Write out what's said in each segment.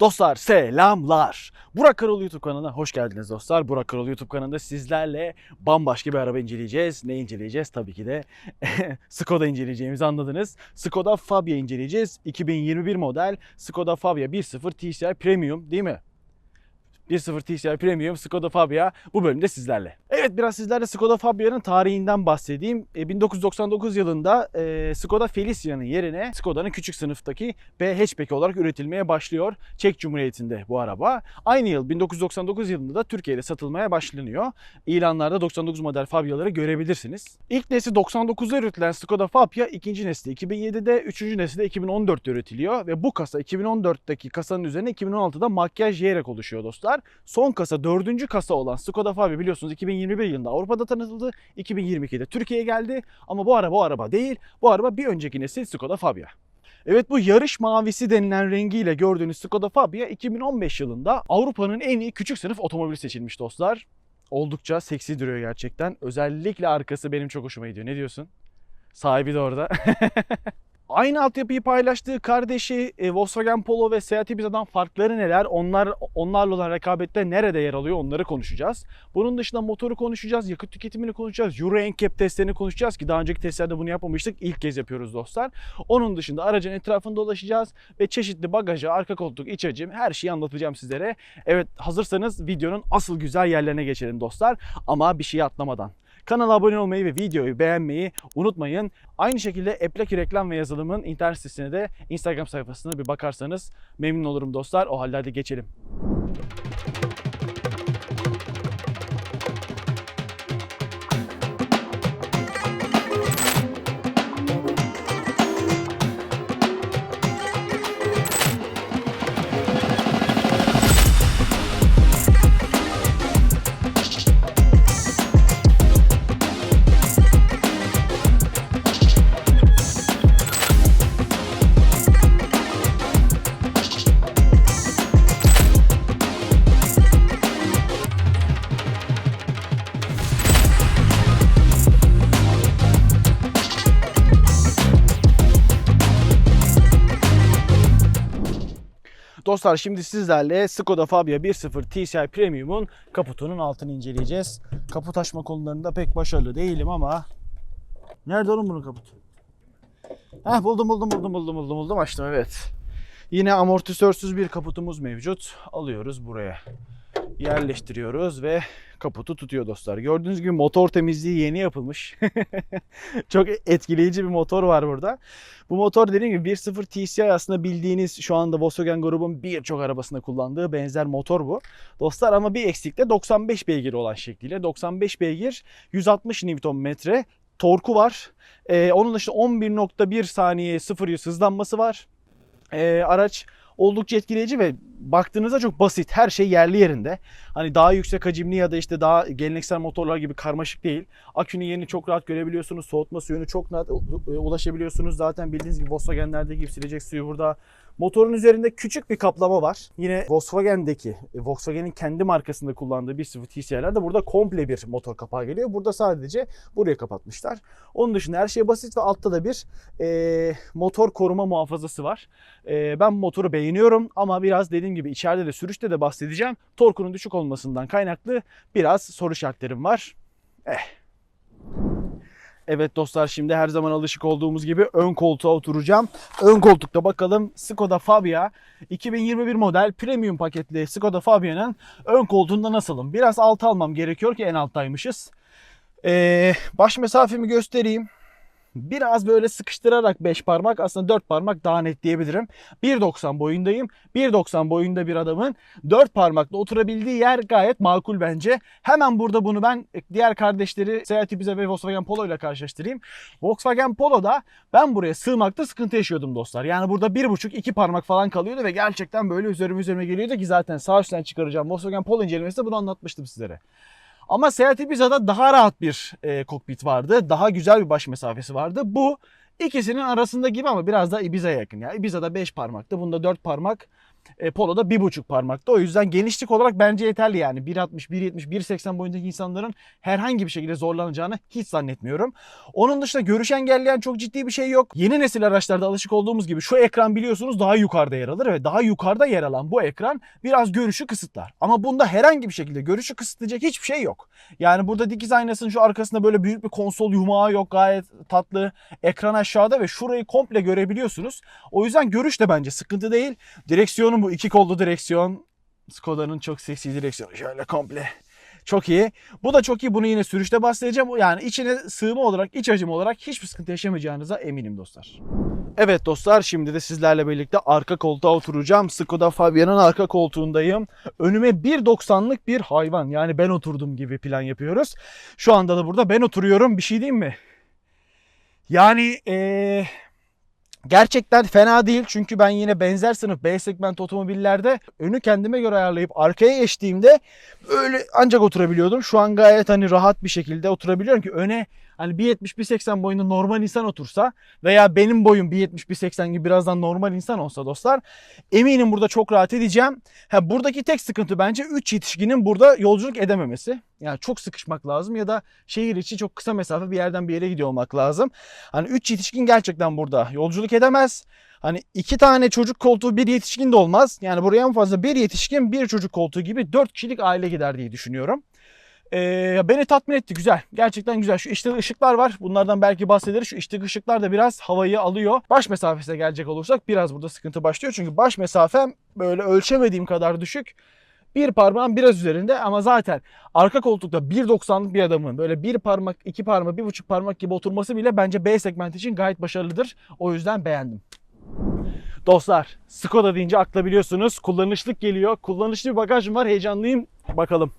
Dostlar selamlar. Burak Karol YouTube kanalına hoş geldiniz dostlar. Burak Karol YouTube kanalında sizlerle bambaşka bir araba inceleyeceğiz. Ne inceleyeceğiz? Tabii ki de Skoda inceleyeceğimizi anladınız. Skoda Fabia inceleyeceğiz. 2021 model Skoda Fabia 1.0 TCI Premium değil mi? 1.0 TCI Premium Skoda Fabia bu bölümde sizlerle. Evet biraz sizlerle Skoda Fabia'nın tarihinden bahsedeyim. E, 1999 yılında e, Skoda Felicia'nın yerine Skoda'nın küçük sınıftaki B hatchback olarak üretilmeye başlıyor. Çek Cumhuriyeti'nde bu araba. Aynı yıl 1999 yılında da Türkiye'de satılmaya başlanıyor. İlanlarda 99 model Fabia'ları görebilirsiniz. İlk nesli 99'da üretilen Skoda Fabia ikinci nesli 2007'de, üçüncü nesli de 2014'te üretiliyor ve bu kasa 2014'teki kasanın üzerine 2016'da makyaj yiyerek oluşuyor dostlar. Son kasa dördüncü kasa olan Skoda Fabia biliyorsunuz 2021 yılında Avrupa'da tanıtıldı. 2022'de Türkiye'ye geldi ama bu araba bu araba değil. Bu araba bir önceki nesil Skoda Fabia. Evet bu yarış mavisi denilen rengiyle gördüğünüz Skoda Fabia 2015 yılında Avrupa'nın en iyi küçük sınıf otomobili seçilmiş dostlar. Oldukça seksi duruyor gerçekten. Özellikle arkası benim çok hoşuma gidiyor. Ne diyorsun? Sahibi de orada. Aynı altyapıyı paylaştığı kardeşi e, Volkswagen Polo ve Seat Ibiza'dan farkları neler? Onlar onlarla olan rekabette nerede yer alıyor? Onları konuşacağız. Bunun dışında motoru konuşacağız, yakıt tüketimini konuşacağız, Euro NCAP testlerini konuşacağız ki daha önceki testlerde bunu yapmamıştık. İlk kez yapıyoruz dostlar. Onun dışında aracın etrafında dolaşacağız ve çeşitli bagajı, arka koltuk, iç hacim her şeyi anlatacağım sizlere. Evet hazırsanız videonun asıl güzel yerlerine geçelim dostlar. Ama bir şey atlamadan. Kanala abone olmayı ve videoyu beğenmeyi unutmayın. Aynı şekilde Eplaki Reklam ve Yazılım'ın internet sitesine de Instagram sayfasına bir bakarsanız memnun olurum dostlar. O halde hadi geçelim. Dostlar şimdi sizlerle Skoda Fabia 1.0 TCI Premium'un kaputunun altını inceleyeceğiz. Kaput açma konularında pek başarılı değilim ama Nerede oğlum bunun kaputu? Heh buldum buldum buldum buldum buldum buldum açtım evet. Yine amortisörsüz bir kaputumuz mevcut. Alıyoruz buraya. Yerleştiriyoruz ve kaputu tutuyor dostlar. Gördüğünüz gibi motor temizliği yeni yapılmış. Çok etkileyici bir motor var burada. Bu motor dediğim gibi 1.0 TCI aslında bildiğiniz şu anda Volkswagen grubun birçok arabasında kullandığı benzer motor bu. Dostlar ama bir eksikte 95 beygir olan şekliyle. 95 beygir 160 Nm torku var. Ee, onun dışında 11.1 saniye 0 100 hızlanması var. Ee, araç oldukça etkileyici ve baktığınızda çok basit. Her şey yerli yerinde. Hani daha yüksek hacimli ya da işte daha geleneksel motorlar gibi karmaşık değil. Akünün yerini çok rahat görebiliyorsunuz. Soğutma suyunu çok rahat ulaşabiliyorsunuz. Zaten bildiğiniz gibi Volkswagen'lerdeki gibi silecek suyu burada. Motorun üzerinde küçük bir kaplama var. Yine Volkswagen'deki, Volkswagen'in kendi markasında kullandığı 1.0 TCI'lerde burada komple bir motor kapağı geliyor. Burada sadece buraya kapatmışlar. Onun dışında her şey basit ve altta da bir e, motor koruma muhafazası var. E, ben motoru beğeniyorum ama biraz dediğim gibi içeride de sürüşte de bahsedeceğim. Torkunun düşük olmasından kaynaklı biraz soru işaretlerim var. Eh. Evet dostlar şimdi her zaman alışık olduğumuz gibi ön koltuğa oturacağım. Ön koltukta bakalım Skoda Fabia 2021 model premium paketli Skoda Fabia'nın ön koltuğunda nasılım? Biraz alt almam gerekiyor ki en alttaymışız. Ee, baş mesafemi göstereyim. Biraz böyle sıkıştırarak 5 parmak aslında 4 parmak daha net diyebilirim. 1.90 boyundayım. 1.90 boyunda bir adamın 4 parmakla oturabildiği yer gayet makul bence. Hemen burada bunu ben diğer kardeşleri Seat Ibiza ve Volkswagen Polo ile karşılaştırayım. Volkswagen Polo'da ben buraya sığmakta sıkıntı yaşıyordum dostlar. Yani burada 1.5-2 parmak falan kalıyordu ve gerçekten böyle üzerime üzerime geliyordu ki zaten sağ üstten çıkaracağım Volkswagen Polo incelemesinde bunu anlatmıştım sizlere. Ama Seat Ibiza'da daha rahat bir e, kokpit vardı. Daha güzel bir baş mesafesi vardı. Bu ikisinin arasında gibi ama biraz da Ibiza'ya yakın. Yani Ibiza'da 5 parmaktı. Bunda 4 parmak E, Polo'da 1,5 parmakta. O yüzden genişlik olarak bence yeterli yani. 1.60, 1.70, 1.80 boyundaki insanların herhangi bir şekilde zorlanacağını hiç zannetmiyorum. Onun dışında görüş engelleyen çok ciddi bir şey yok. Yeni nesil araçlarda alışık olduğumuz gibi şu ekran biliyorsunuz daha yukarıda yer alır ve daha yukarıda yer alan bu ekran biraz görüşü kısıtlar. Ama bunda herhangi bir şekilde görüşü kısıtlayacak hiçbir şey yok. Yani burada dikiz aynasının şu arkasında böyle büyük bir konsol yumağı yok. Gayet tatlı. Ekran aşağıda ve şurayı komple görebiliyorsunuz. O yüzden görüş de bence sıkıntı değil. Direksiyonun bu iki kollu direksiyon. Skoda'nın çok seksi direksiyonu. Şöyle komple. Çok iyi. Bu da çok iyi. Bunu yine sürüşte bahsedeceğim. Yani içine sığma olarak, iç hacim olarak hiçbir sıkıntı yaşamayacağınıza eminim dostlar. Evet dostlar şimdi de sizlerle birlikte arka koltuğa oturacağım. Skoda Fabia'nın arka koltuğundayım. Önüme 1.90'lık bir hayvan. Yani ben oturdum gibi plan yapıyoruz. Şu anda da burada ben oturuyorum. Bir şey diyeyim mi? Yani eee Gerçekten fena değil çünkü ben yine benzer sınıf B segment otomobillerde önü kendime göre ayarlayıp arkaya geçtiğimde böyle ancak oturabiliyordum. Şu an gayet hani rahat bir şekilde oturabiliyorum ki öne hani 1.70-1.80 boyunda normal insan otursa veya benim boyum 1.70-1.80 gibi birazdan normal insan olsa dostlar eminim burada çok rahat edeceğim. Ha, buradaki tek sıkıntı bence 3 yetişkinin burada yolculuk edememesi. Yani çok sıkışmak lazım ya da şehir içi çok kısa mesafe bir yerden bir yere gidiyor olmak lazım. Hani 3 yetişkin gerçekten burada yolculuk edemez. Hani iki tane çocuk koltuğu bir yetişkin de olmaz. Yani buraya en fazla bir yetişkin bir çocuk koltuğu gibi 4 kişilik aile gider diye düşünüyorum. Ee, beni tatmin etti güzel. Gerçekten güzel. Şu işte ışıklar var. Bunlardan belki bahsederiz. Şu işte ışıklar da biraz havayı alıyor. Baş mesafesine gelecek olursak biraz burada sıkıntı başlıyor. Çünkü baş mesafem böyle ölçemediğim kadar düşük. Bir parmağın biraz üzerinde ama zaten arka koltukta 1.90'lık bir adamın böyle bir parmak, iki parmak, bir buçuk parmak gibi oturması bile bence B segment için gayet başarılıdır. O yüzden beğendim. Dostlar Skoda deyince akla biliyorsunuz kullanışlık geliyor. Kullanışlı bir bagajım var heyecanlıyım. Bakalım.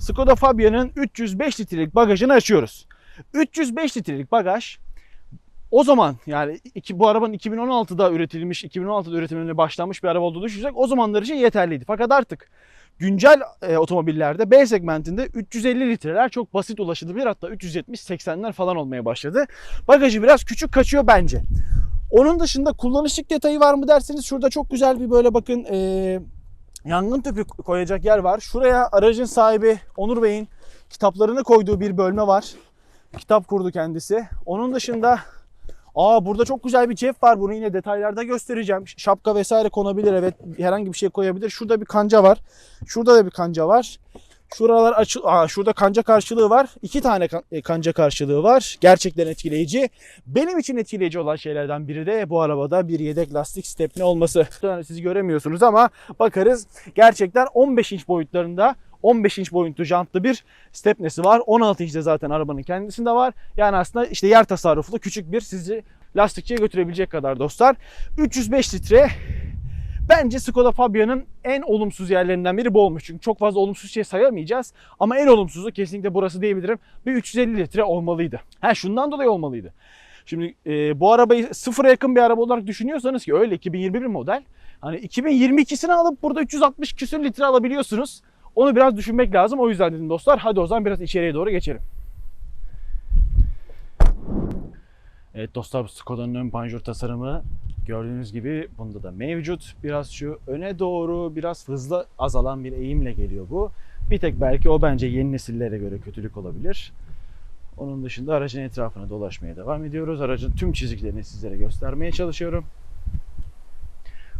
Skoda Fabia'nın 305 litrelik bagajını açıyoruz. 305 litrelik bagaj o zaman yani iki, bu arabanın 2016'da üretilmiş, 2016'da üretimine başlanmış bir araba olduğunu düşünürsek o zamanlar için yeterliydi. Fakat artık güncel e, otomobillerde B segmentinde 350 litreler çok basit ulaşılabilir. Hatta 370-80'ler falan olmaya başladı. Bagajı biraz küçük kaçıyor bence. Onun dışında kullanışlık detayı var mı derseniz şurada çok güzel bir böyle bakın e, yangın tüpü koyacak yer var. Şuraya aracın sahibi Onur Bey'in kitaplarını koyduğu bir bölme var. Kitap kurdu kendisi. Onun dışında Aa burada çok güzel bir cep var. Bunu yine detaylarda göstereceğim. Şapka vesaire konabilir. Evet herhangi bir şey koyabilir. Şurada bir kanca var. Şurada da bir kanca var. Şuralar açı Aa, şurada kanca karşılığı var. İki tane e, kanca karşılığı var. Gerçekten etkileyici. Benim için etkileyici olan şeylerden biri de bu arabada bir yedek lastik stepne olması. Yani siz göremiyorsunuz ama bakarız. Gerçekten 15 inç boyutlarında 15 inç boyutlu jantlı bir stepnesi var. 16 inçte zaten arabanın kendisinde var. Yani aslında işte yer tasarruflu küçük bir sizi lastikçiye götürebilecek kadar dostlar. 305 litre Bence Skoda Fabia'nın en olumsuz yerlerinden biri bu olmuş. Çünkü çok fazla olumsuz şey sayamayacağız. Ama en olumsuzu kesinlikle burası diyebilirim. Bir 350 litre olmalıydı. Ha şundan dolayı olmalıydı. Şimdi e, bu arabayı sıfıra yakın bir araba olarak düşünüyorsanız ki öyle 2021 model. Hani 2022'sini alıp burada 360 küsür litre alabiliyorsunuz. Onu biraz düşünmek lazım. O yüzden dedim dostlar hadi o zaman biraz içeriye doğru geçelim. Evet dostlar Skoda'nın ön panjur tasarımı gördüğünüz gibi bunda da mevcut. Biraz şu öne doğru biraz hızlı azalan bir eğimle geliyor bu. Bir tek belki o bence yeni nesillere göre kötülük olabilir. Onun dışında aracın etrafına dolaşmaya devam ediyoruz. Aracın tüm çiziklerini sizlere göstermeye çalışıyorum.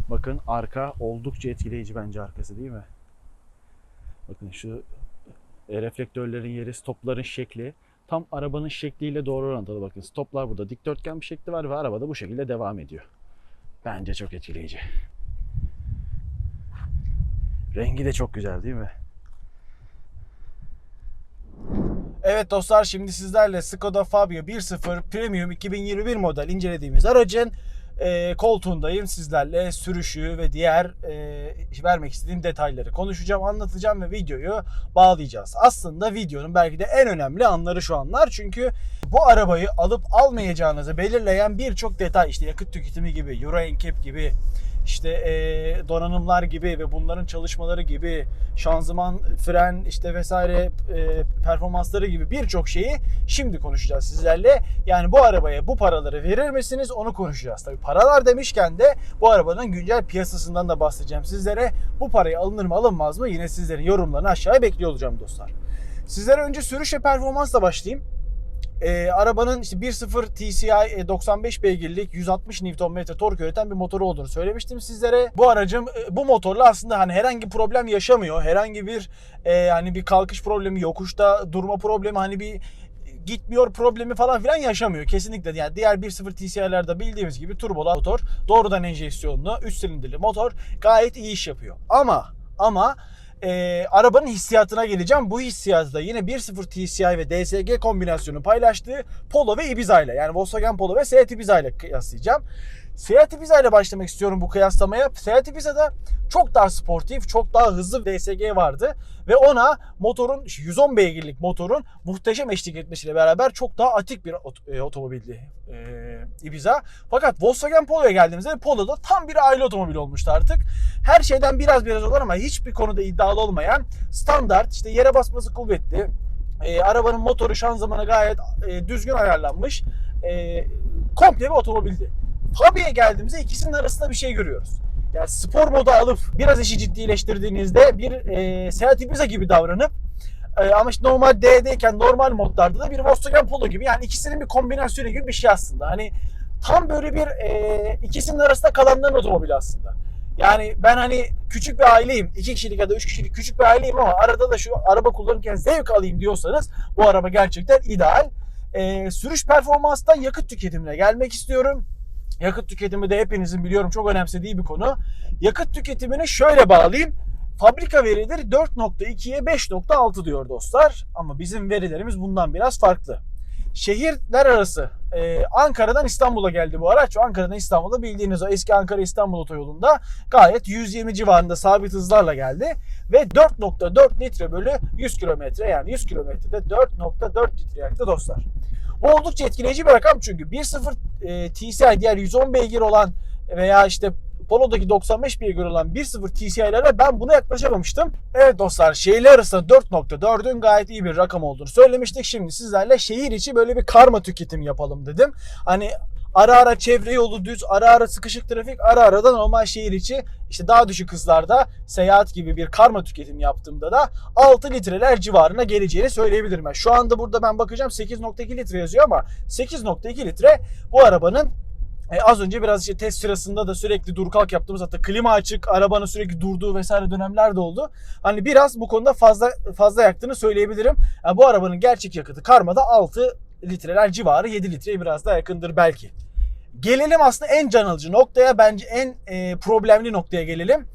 Bakın arka oldukça etkileyici bence arkası değil mi? Bakın şu e, reflektörlerin yeri, stopların şekli tam arabanın şekliyle doğru orantılı. Bakın stoplar burada dikdörtgen bir şekli var ve araba da bu şekilde devam ediyor. Bence çok etkileyici. Rengi de çok güzel değil mi? Evet dostlar şimdi sizlerle Skoda Fabia 1.0 Premium 2021 model incelediğimiz aracın e, koltuğundayım. Sizlerle sürüşü ve diğer e, vermek istediğim detayları konuşacağım, anlatacağım ve videoyu bağlayacağız. Aslında videonun belki de en önemli anları şu anlar. Çünkü bu arabayı alıp almayacağınızı belirleyen birçok detay işte yakıt tüketimi gibi, Euro NCAP gibi işte e, donanımlar gibi ve bunların çalışmaları gibi şanzıman, fren işte vesaire e, performansları gibi birçok şeyi şimdi konuşacağız sizlerle. Yani bu arabaya bu paraları verir misiniz onu konuşacağız. Tabii paralar demişken de bu arabanın güncel piyasasından da bahsedeceğim sizlere. Bu parayı alınır mı alınmaz mı yine sizlerin yorumlarını aşağıya bekliyor olacağım dostlar. Sizlere önce sürüş ve performansla başlayayım. Ee, arabanın işte 1.0 TCI e, 95 beygirlik 160 Nm tork üreten bir motoru olduğunu söylemiştim sizlere. Bu aracım e, bu motorla aslında hani herhangi problem yaşamıyor. Herhangi bir e, hani bir kalkış problemi, yokuşta durma problemi hani bir gitmiyor problemi falan filan yaşamıyor. Kesinlikle yani diğer 1.0 TCI'lerde bildiğimiz gibi turbolu motor, doğrudan enjeksiyonlu, 3 silindirli motor gayet iyi iş yapıyor. Ama ama e, arabanın hissiyatına geleceğim. Bu hissiyatı da yine 1.0 TCI ve DSG kombinasyonu paylaştığı Polo ve Ibiza ile yani Volkswagen Polo ve Seat Ibiza ile kıyaslayacağım. Seat Ibiza ile başlamak istiyorum bu kıyaslamaya. Seat Ibiza'da çok daha sportif, çok daha hızlı bir DSG vardı. Ve ona motorun 110 beygirlik motorun muhteşem eşlik etmesiyle beraber çok daha atik bir ot- e, otomobildi e, Ibiza. Fakat Volkswagen Polo'ya geldiğimizde Polo'da tam bir aile otomobili olmuştu artık. Her şeyden biraz biraz olan ama hiçbir konuda iddialı olmayan standart işte yere basması kuvvetli. E, arabanın motoru şanzımanı gayet e, düzgün ayarlanmış. E, komple bir otomobildi. Fabi'ye geldiğimizde ikisinin arasında bir şey görüyoruz. Yani spor modu alıp biraz işi ciddileştirdiğinizde bir e, Seat Ibiza gibi davranıp e, ama işte normal D'deyken normal modlarda da bir Volkswagen Polo gibi yani ikisinin bir kombinasyonu gibi bir şey aslında. Hani tam böyle bir e, ikisinin arasında kalanların otomobili aslında. Yani ben hani küçük bir aileyim. iki kişilik ya da üç kişilik küçük bir aileyim ama arada da şu araba kullanırken zevk alayım diyorsanız bu araba gerçekten ideal. E, sürüş performanstan yakıt tüketimine gelmek istiyorum. Yakıt tüketimi de hepinizin biliyorum çok önemsediği bir konu. Yakıt tüketimini şöyle bağlayayım. Fabrika verileri 4.2'ye 5.6 diyor dostlar. Ama bizim verilerimiz bundan biraz farklı. Şehirler arası e, Ankara'dan İstanbul'a geldi bu araç. Ankara'dan İstanbul'a bildiğiniz o eski Ankara İstanbul otoyolunda gayet 120 civarında sabit hızlarla geldi. Ve 4.4 litre bölü 100 kilometre yani 100 kilometrede 4.4 litre yaktı dostlar. Bu oldukça etkileyici bir rakam çünkü 1.0 e, TCI diğer 110 beygir olan veya işte Polo'daki 95 beygir olan 1.0 TCI'lere ben buna yaklaşamamıştım. Evet dostlar şehirler arasında 4.4'ün gayet iyi bir rakam olduğunu söylemiştik. Şimdi sizlerle şehir içi böyle bir karma tüketim yapalım dedim. Hani ara ara çevre yolu düz, ara ara sıkışık trafik, ara ara da normal şehir içi işte daha düşük hızlarda seyahat gibi bir karma tüketim yaptığımda da 6 litreler civarına geleceğini söyleyebilirim. Yani şu anda burada ben bakacağım 8.2 litre yazıyor ama 8.2 litre bu arabanın e, az önce biraz işte test sırasında da sürekli dur kalk yaptığımız hatta klima açık, arabanın sürekli durduğu vesaire dönemler de oldu. Hani biraz bu konuda fazla fazla yaktığını söyleyebilirim. Yani bu arabanın gerçek yakıtı karmada 6 litreler civarı 7 litreye biraz daha yakındır belki. Gelelim aslında en can alıcı noktaya bence en e, problemli noktaya gelelim.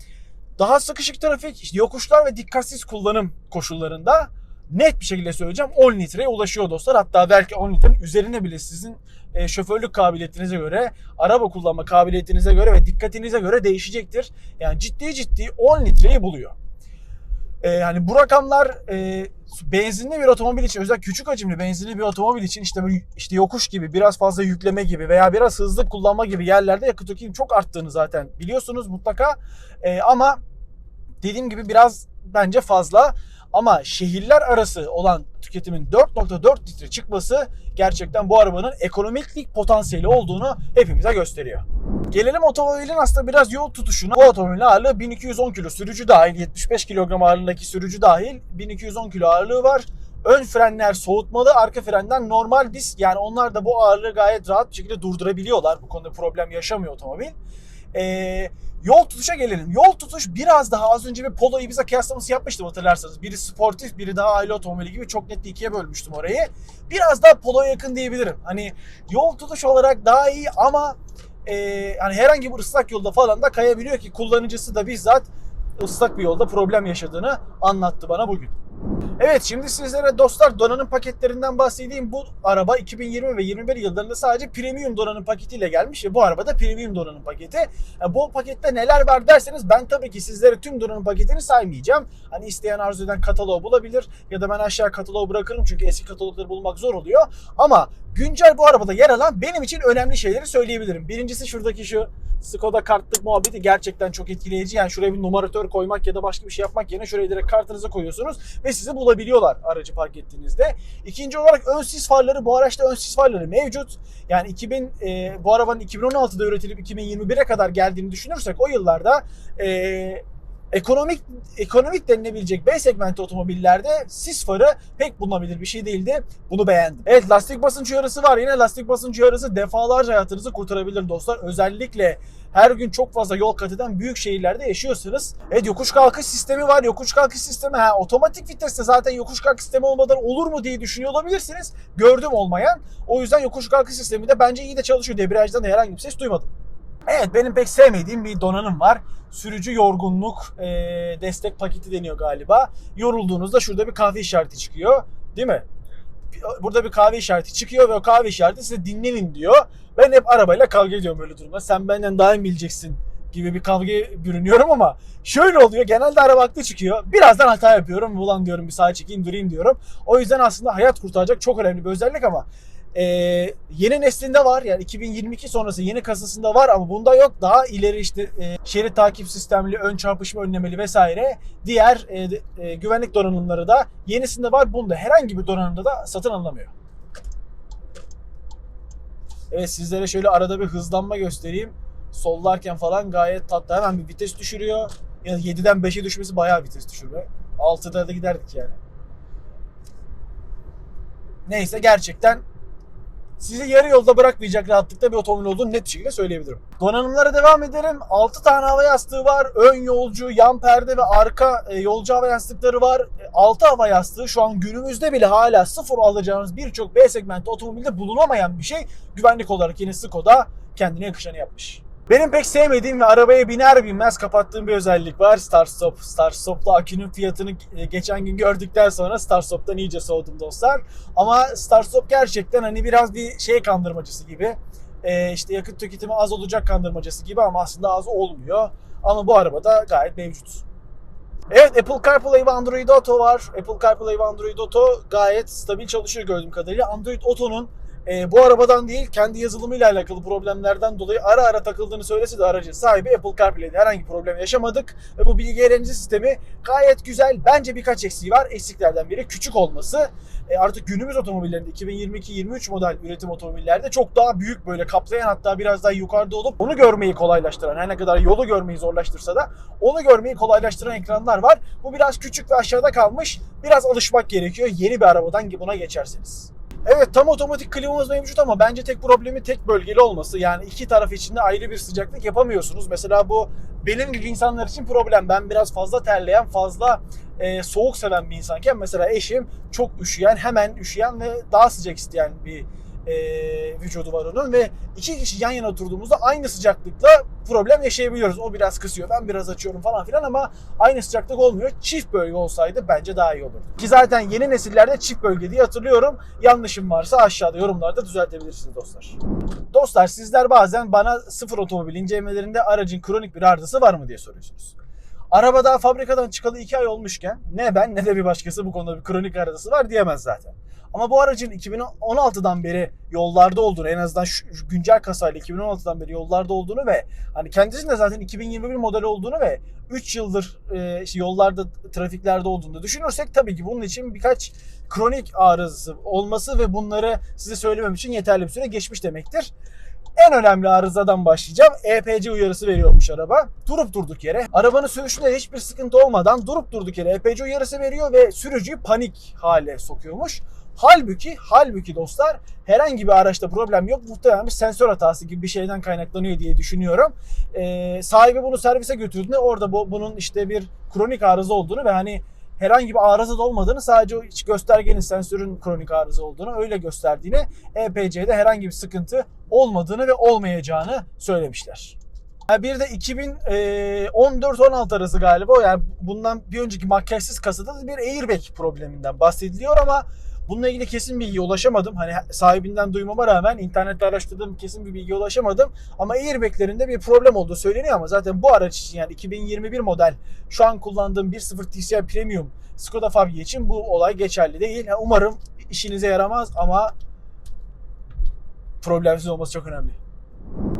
Daha sıkışık trafik, işte yokuşlar ve dikkatsiz kullanım koşullarında net bir şekilde söyleyeceğim 10 litreye ulaşıyor dostlar. Hatta belki 10 litrenin üzerine bile sizin e, şoförlük kabiliyetinize göre, araba kullanma kabiliyetinize göre ve dikkatinize göre değişecektir. Yani ciddi ciddi 10 litreyi buluyor. E, yani bu rakamlar e, benzinli bir otomobil için özellikle küçük hacimli benzinli bir otomobil için işte işte yokuş gibi biraz fazla yükleme gibi veya biraz hızlı kullanma gibi yerlerde yakıt tüketimi çok arttığını zaten biliyorsunuz mutlaka. E, ama dediğim gibi biraz bence fazla. Ama şehirler arası olan tüketimin 4.4 litre çıkması gerçekten bu arabanın ekonomiklik potansiyeli olduğunu hepimize gösteriyor. Gelelim otomobilin aslında biraz yol tutuşuna. Bu otomobilin ağırlığı 1210 kilo sürücü dahil 75 kilogram ağırlığındaki sürücü dahil 1210 kilo ağırlığı var. Ön frenler soğutmalı, arka frenler normal disk. Yani onlar da bu ağırlığı gayet rahat bir şekilde durdurabiliyorlar. Bu konuda problem yaşamıyor otomobil. Ee, yol tutuşa gelelim. Yol tutuş biraz daha az önce bir Polo Ibiza kıyaslaması yapmıştım hatırlarsanız. Biri sportif, biri daha aile otomobili gibi çok net ikiye bölmüştüm orayı. Biraz daha Polo'ya yakın diyebilirim. Hani yol tutuş olarak daha iyi ama e, hani herhangi bir ıslak yolda falan da kayabiliyor ki kullanıcısı da bizzat ıslak bir yolda problem yaşadığını anlattı bana bugün. Evet şimdi sizlere dostlar donanım paketlerinden bahsedeyim. Bu araba 2020 ve 21 yıllarında sadece premium donanım paketiyle gelmiş ve bu araba da premium donanım paketi. Yani bu pakette neler var derseniz ben tabii ki sizlere tüm donanım paketini saymayacağım. Hani isteyen arzu eden kataloğu bulabilir ya da ben aşağı kataloğu bırakırım çünkü eski katalogları bulmak zor oluyor. Ama güncel bu arabada yer alan benim için önemli şeyleri söyleyebilirim. Birincisi şuradaki şu Skoda kartlık muhabbeti gerçekten çok etkileyici. Yani şuraya bir numaratör koymak ya da başka bir şey yapmak yerine şuraya direkt kartınızı koyuyorsunuz ve sizi bulabiliyorlar aracı park ettiğinizde. İkinci olarak ön sis farları bu araçta ön sis farları mevcut. Yani 2000 e, bu arabanın 2016'da üretilip 2021'e kadar geldiğini düşünürsek o yıllarda e, ekonomik ekonomik denilebilecek B segmenti otomobillerde sis farı pek bulunabilir bir şey değildi. Bunu beğendim. Evet lastik basınç uyarısı var. Yine lastik basınç uyarısı defalarca hayatınızı kurtarabilir dostlar. Özellikle her gün çok fazla yol kat eden büyük şehirlerde yaşıyorsunuz. Evet yokuş kalkış sistemi var. Yokuş kalkış sistemi ha, otomatik viteste zaten yokuş kalkış sistemi olmadan olur mu diye düşünüyor olabilirsiniz. Gördüm olmayan. O yüzden yokuş kalkış sistemi de bence iyi de çalışıyor. Debriyajdan da herhangi bir ses duymadım. Evet benim pek sevmediğim bir donanım var. Sürücü yorgunluk e, destek paketi deniyor galiba. Yorulduğunuzda şurada bir kahve işareti çıkıyor. Değil mi? Burada bir kahve işareti çıkıyor ve o kahve işareti size dinlenin diyor. Ben hep arabayla kavga ediyorum böyle durumda. Sen benden daha iyi bileceksin gibi bir kavga bürünüyorum ama şöyle oluyor. Genelde araba haklı çıkıyor. Birazdan hata yapıyorum. Ulan diyorum bir sağa çekeyim durayım diyorum. O yüzden aslında hayat kurtaracak çok önemli bir özellik ama ee, yeni neslinde var yani 2022 sonrası yeni kasasında var ama bunda yok. Daha ileri işte e, şerit takip sistemli, ön çarpışma önlemeli vesaire diğer e, e, güvenlik donanımları da yenisinde var. Bunda herhangi bir donanımda da satın alınamıyor. Evet sizlere şöyle arada bir hızlanma göstereyim. Sollarken falan gayet tatlı. Hemen bir vites düşürüyor. Yani 7'den 5'e düşmesi bayağı vites düşürme. 6'da da giderdik yani. Neyse gerçekten sizi yarı yolda bırakmayacak rahatlıkta bir otomobil olduğunu net bir şekilde söyleyebilirim. Donanımlara devam edelim. 6 tane hava yastığı var. Ön yolcu, yan perde ve arka e, yolcu hava yastıkları var. 6 hava yastığı şu an günümüzde bile hala sıfır alacağınız birçok B segmenti otomobilde bulunamayan bir şey. Güvenlik olarak yine Skoda kendine yakışanı yapmış. Benim pek sevmediğim ve arabaya biner binmez kapattığım bir özellik var. Start Stop. Start Stop'la akünün fiyatını e, geçen gün gördükten sonra Start Stop'tan iyice soğudum dostlar. Ama Start Stop gerçekten hani biraz bir şey kandırmacısı gibi. Ee, işte yakıt tüketimi az olacak kandırmacısı gibi ama aslında az olmuyor. Ama bu arabada gayet mevcut. Evet Apple CarPlay ve Android Auto var. Apple CarPlay ve Android Auto gayet stabil çalışıyor gördüğüm kadarıyla. Android Auto'nun e, bu arabadan değil kendi yazılımıyla alakalı problemlerden dolayı ara ara takıldığını söylese de aracın sahibi Apple CarPlay'de herhangi problem yaşamadık. Ve bu bilgi eğlence sistemi gayet güzel. Bence birkaç eksiği var. Eksiklerden biri küçük olması. E, artık günümüz otomobillerinde 2022-23 model üretim otomobillerde çok daha büyük böyle kaplayan hatta biraz daha yukarıda olup onu görmeyi kolaylaştıran her ne kadar yolu görmeyi zorlaştırsa da onu görmeyi kolaylaştıran ekranlar var. Bu biraz küçük ve aşağıda kalmış. Biraz alışmak gerekiyor yeni bir arabadan buna geçerseniz. Evet tam otomatik klimamız mevcut ama bence tek problemi tek bölgeli olması. Yani iki taraf içinde ayrı bir sıcaklık yapamıyorsunuz. Mesela bu benim gibi insanlar için problem. Ben biraz fazla terleyen, fazla e, soğuk seven bir insanken mesela eşim çok üşüyen, hemen üşüyen ve daha sıcak isteyen bir e, vücudu var onun ve iki kişi yan yana oturduğumuzda aynı sıcaklıkla problem yaşayabiliyoruz. O biraz kısıyor, ben biraz açıyorum falan filan ama aynı sıcaklık olmuyor. Çift bölge olsaydı bence daha iyi olurdu. Ki zaten yeni nesillerde çift bölge diye hatırlıyorum. Yanlışım varsa aşağıda yorumlarda düzeltebilirsiniz dostlar. Dostlar sizler bazen bana sıfır otomobil incelemelerinde aracın kronik bir arızası var mı diye soruyorsunuz. Araba daha fabrikadan çıkalı 2 ay olmuşken ne ben ne de bir başkası bu konuda bir kronik arızası var diyemez zaten. Ama bu aracın 2016'dan beri yollarda olduğunu en azından şu güncel kasayla 2016'dan beri yollarda olduğunu ve hani kendisinin de zaten 2021 model olduğunu ve 3 yıldır e, yollarda trafiklerde olduğunu düşünürsek tabii ki bunun için birkaç kronik arızası olması ve bunları size söylemem için yeterli bir süre geçmiş demektir. En önemli arızadan başlayacağım. EPC uyarısı veriyormuş araba. Durup durduk yere. Arabanın sürüşünde hiçbir sıkıntı olmadan durup durduk yere EPC uyarısı veriyor ve sürücüyü panik hale sokuyormuş. Halbuki, halbuki dostlar herhangi bir araçta problem yok. Muhtemelen bir sensör hatası gibi bir şeyden kaynaklanıyor diye düşünüyorum. Ee, sahibi bunu servise götürdüğünde orada bu, bunun işte bir kronik arıza olduğunu ve hani herhangi bir arıza da olmadığını sadece o iç göstergenin sensörün kronik arıza olduğunu öyle gösterdiğini EPC'de herhangi bir sıkıntı olmadığını ve olmayacağını söylemişler. Bir de 2014-16 arası galiba yani bundan bir önceki makyajsız kasada da bir airbag probleminden bahsediliyor ama bununla ilgili kesin bilgiye ulaşamadım. Hani sahibinden duymama rağmen internette araştırdığım kesin bir bilgiye ulaşamadım. Ama airbaglerinde bir problem olduğu söyleniyor ama zaten bu araç için yani 2021 model şu an kullandığım 1.0 TCI Premium Skoda Fabia için bu olay geçerli değil. Yani umarım işinize yaramaz ama problemsiz olması çok önemli.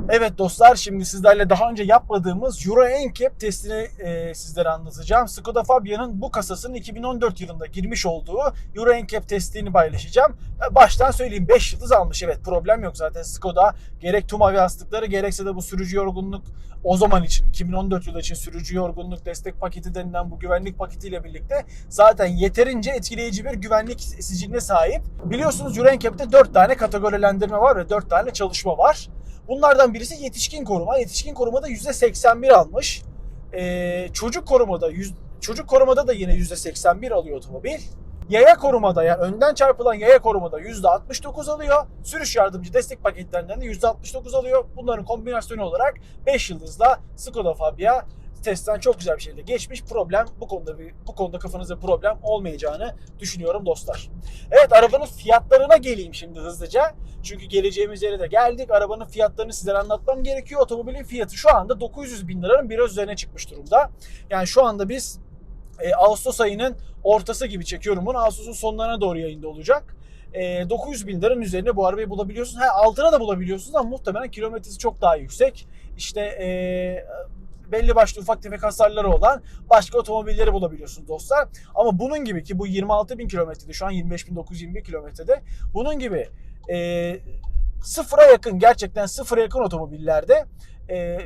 Evet dostlar şimdi sizlerle daha önce yapmadığımız Euro NCAP testini e, sizlere anlatacağım. Skoda Fabia'nın bu kasasının 2014 yılında girmiş olduğu Euro NCAP testini paylaşacağım. E, Baştan söyleyeyim 5 yıldız almış evet problem yok zaten Skoda. Gerek tüm avi yastıkları gerekse de bu sürücü yorgunluk o zaman için 2014 yılı için sürücü yorgunluk destek paketi denilen bu güvenlik paketiyle birlikte zaten yeterince etkileyici bir güvenlik siciline sahip. Biliyorsunuz Euro NCAP'te 4 tane kategorilendirme var ve 4 tane çalışma var. Bunlardan birisi yetişkin koruma. Yetişkin korumada %81 almış. Ee, çocuk korumada yüz, çocuk korumada da yine %81 alıyor otomobil. Yaya korumada yani önden çarpılan yaya korumada %69 alıyor. Sürüş yardımcı destek paketlerinden de %69 alıyor. Bunların kombinasyonu olarak 5 yıldızla Skoda Fabia testten çok güzel bir şekilde geçmiş. Problem bu konuda bir bu konuda kafanızda problem olmayacağını düşünüyorum dostlar. Evet arabanın fiyatlarına geleyim şimdi hızlıca. Çünkü geleceğimiz yere de geldik. Arabanın fiyatlarını sizlere anlatmam gerekiyor. Otomobilin fiyatı şu anda 900 bin liranın biraz üzerine çıkmış durumda. Yani şu anda biz e, Ağustos ayının ortası gibi çekiyorum bunu. Ağustos'un sonlarına doğru yayında olacak. E, 900 bin liranın üzerine bu arabayı bulabiliyorsunuz. Ha, altına da bulabiliyorsunuz ama muhtemelen kilometresi çok daha yüksek. İşte e, belli başlı ufak tefek hasarları olan başka otomobilleri bulabiliyorsunuz dostlar. Ama bunun gibi ki bu 26 bin kilometrede şu an 25.921 kilometrede bunun gibi e, sıfıra yakın gerçekten sıfıra yakın otomobillerde e,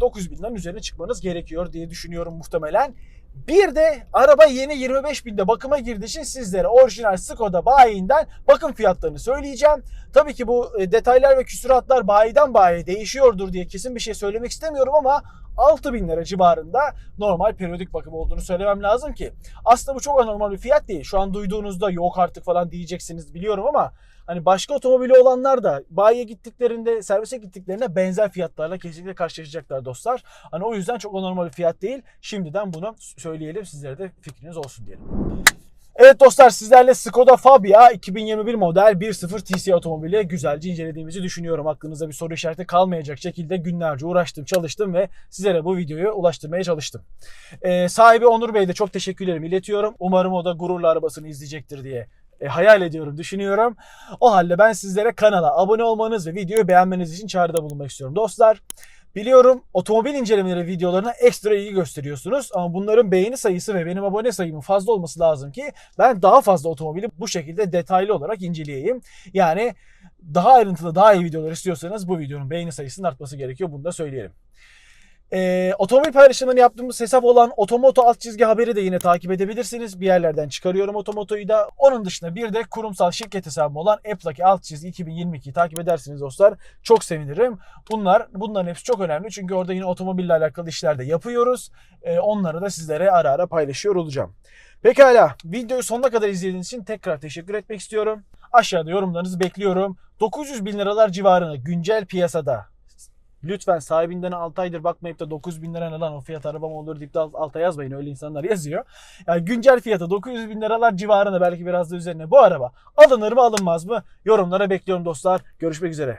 900 binden üzerine çıkmanız gerekiyor diye düşünüyorum muhtemelen. Bir de araba yeni 25 binde bakıma girdiği için sizlere orijinal Skoda bayinden bakım fiyatlarını söyleyeceğim. Tabii ki bu e, detaylar ve küsuratlar bayiden bayiye değişiyordur diye kesin bir şey söylemek istemiyorum ama 6000 lira civarında normal periyodik bakım olduğunu söylemem lazım ki. Aslında bu çok anormal bir fiyat değil. Şu an duyduğunuzda yok artık falan diyeceksiniz biliyorum ama hani başka otomobili olanlar da bayiye gittiklerinde, servise gittiklerinde benzer fiyatlarla kesinlikle karşılaşacaklar dostlar. Hani o yüzden çok anormal bir fiyat değil. Şimdiden bunu söyleyelim sizlere de fikriniz olsun diyelim. Evet dostlar sizlerle Skoda Fabia 2021 model 1.0 TC otomobili güzelce incelediğimizi düşünüyorum. Aklınızda bir soru işareti kalmayacak şekilde günlerce uğraştım, çalıştım ve sizlere bu videoyu ulaştırmaya çalıştım. Ee, sahibi Onur Bey'e de çok teşekkürlerimi iletiyorum. Umarım o da gururla arabasını izleyecektir diye e, hayal ediyorum, düşünüyorum. O halde ben sizlere kanala abone olmanız ve videoyu beğenmeniz için çağrıda bulunmak istiyorum dostlar. Biliyorum otomobil incelemeleri videolarına ekstra ilgi gösteriyorsunuz ama bunların beğeni sayısı ve benim abone sayımın fazla olması lazım ki ben daha fazla otomobili bu şekilde detaylı olarak inceleyeyim. Yani daha ayrıntılı, daha iyi videolar istiyorsanız bu videonun beğeni sayısının artması gerekiyor. Bunu da söyleyelim. Ee, otomobil paylaşımını yaptığımız hesap olan Otomoto alt çizgi haberi de yine takip edebilirsiniz. Bir yerlerden çıkarıyorum Otomoto'yu da. Onun dışında bir de kurumsal şirket hesabım olan App'laki alt çizgi 2022'yi takip edersiniz dostlar. Çok sevinirim. Bunlar bunların hepsi çok önemli. Çünkü orada yine otomobille alakalı işler de yapıyoruz. Ee, onları da sizlere ara ara paylaşıyor olacağım. Pekala videoyu sonuna kadar izlediğiniz için tekrar teşekkür etmek istiyorum. Aşağıda yorumlarınızı bekliyorum. 900 bin liralar civarında güncel piyasada Lütfen sahibinden 6 aydır bakmayıp da 9 bin lira ne lan o fiyat arabam olur deyip de alt- alta yazmayın. Öyle insanlar yazıyor. Yani güncel fiyatı 900 bin liralar civarında belki biraz da üzerine bu araba alınır mı alınmaz mı? Yorumlara bekliyorum dostlar. Görüşmek üzere.